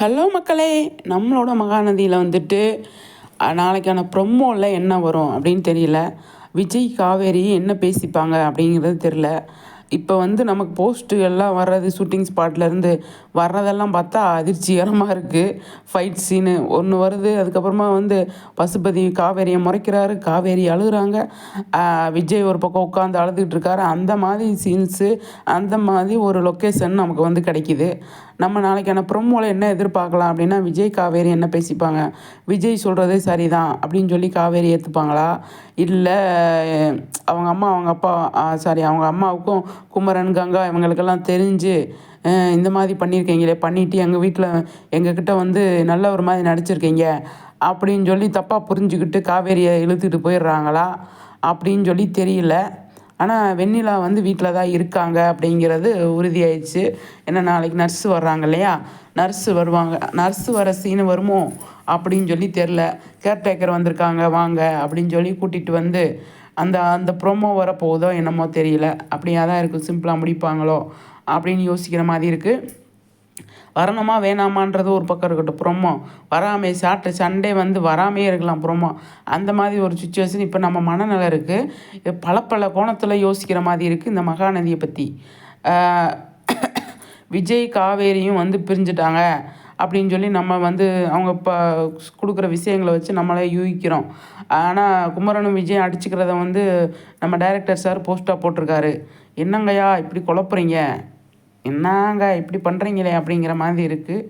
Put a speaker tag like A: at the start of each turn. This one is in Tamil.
A: ஹலோ மக்களே நம்மளோட மகாநதியில் வந்துட்டு நாளைக்கான ப்ரொமோவில் என்ன வரும் அப்படின்னு தெரியல. விஜய் காவேரி என்ன பேசிப்பாங்க அப்படிங்கிறது தெரில இப்போ வந்து நமக்கு போஸ்ட்டு எல்லாம் வர்றது ஷூட்டிங் ஸ்பாட்லேருந்து வர்றதெல்லாம் பார்த்தா அதிர்ச்சிகரமாக இருக்குது ஃபைட் சீனு ஒன்று வருது அதுக்கப்புறமா வந்து பசுபதி காவேரியை முறைக்கிறாரு காவேரி அழுகுறாங்க. விஜய் ஒரு பக்கம் உட்காந்து அழுதுகிட்டு இருக்காரு. அந்த மாதிரி சீன்ஸு அந்த மாதிரி ஒரு லொக்கேஷன் நமக்கு வந்து கிடைக்கிது. நம்ம நாளைக்கான ப்ரொமோவில் என்ன எதிர்பார்க்கலாம் அப்படின்னா விஜய் காவேரி என்ன பேசிப்பாங்க? விஜய் சொல்கிறதே சரிதான் அப்படின்னு சொல்லி காவேரி ஏற்றுப்பாங்களா இல்லை அவங்க அம்மா அவங்க அப்பா சாரி அவங்க அம்மாவுக்கும் குமரன் கங்கா இவங்களுக்கெல்லாம் தெரிஞ்சு இந்த மாதிரி பண்ணியிருக்கீங்களே பண்ணிவிட்டு எங்கள் வீட்டில் எங்ககிட்ட வந்து நல்ல ஒரு மாதிரி நடிச்சிருக்கீங்க. அப்படின்னு சொல்லி தப்பாக புரிஞ்சுக்கிட்டு காவேரியை இழுத்துட்டு போயிடுறாங்களா? அப்படின்னு சொல்லி தெரியல. ஆனால் வெண்ணிலா வந்து வீட்டில் தான் இருக்காங்க அப்படிங்கிறது உறுதியாயிடுச்சு. ஏன்னா நாளைக்கு நர்ஸு வர்றாங்க இல்லையா? நர்ஸு வருவாங்க. நர்ஸு வர சீனு வருமோ? அப்படின்னு சொல்லி தெரில கேர்டேக்கர் வந்திருக்காங்க வாங்க அப்படின்னு சொல்லி கூட்டிகிட்டு வந்து அந்த அந்த ப்ரோமோ வரப்போகுதோ என்னமோ தெரியல. அப்படியே தான் இருக்கும் சிம்பிளாக முடிப்பாங்களோ அப்படின்னு யோசிக்கிற மாதிரி இருக்குது வரணுமா வேணாமான்றது ஒரு பக்கம் இருக்கட்டும். ப்ரோமோ வராமே சாட்டர் சண்டே வந்து வராமே இருக்கலாம் ப்ரோமோ அந்த மாதிரி ஒரு சுச்சுவேஷன் இப்போ நம்ம மனநிலை இருக்குது பல பல கோணத்தில் யோசிக்கிற மாதிரி இருக்குது இந்த மகாநதியை பற்றி விஜய் காவேரியும் வந்து பிரிஞ்சுட்டாங்க. அப்படின்னு சொல்லி நம்ம வந்து அவங்க இப்போ கொடுக்குற விஷயங்களை வச்சு நம்மளே யூகிக்கிறோம். ஆனால் குமரனும் விஜய் அடிச்சுக்கிறத வந்து நம்ம டைரக்டர் சார் போஸ்ட்டாக போட்டிருக்காரு. என்னங்கய்யா இப்படி குழப்புறீங்க? என்னங்க இப்படி பண்ணுறீங்களே அப்படிங்கிற மாதிரி இருக்குது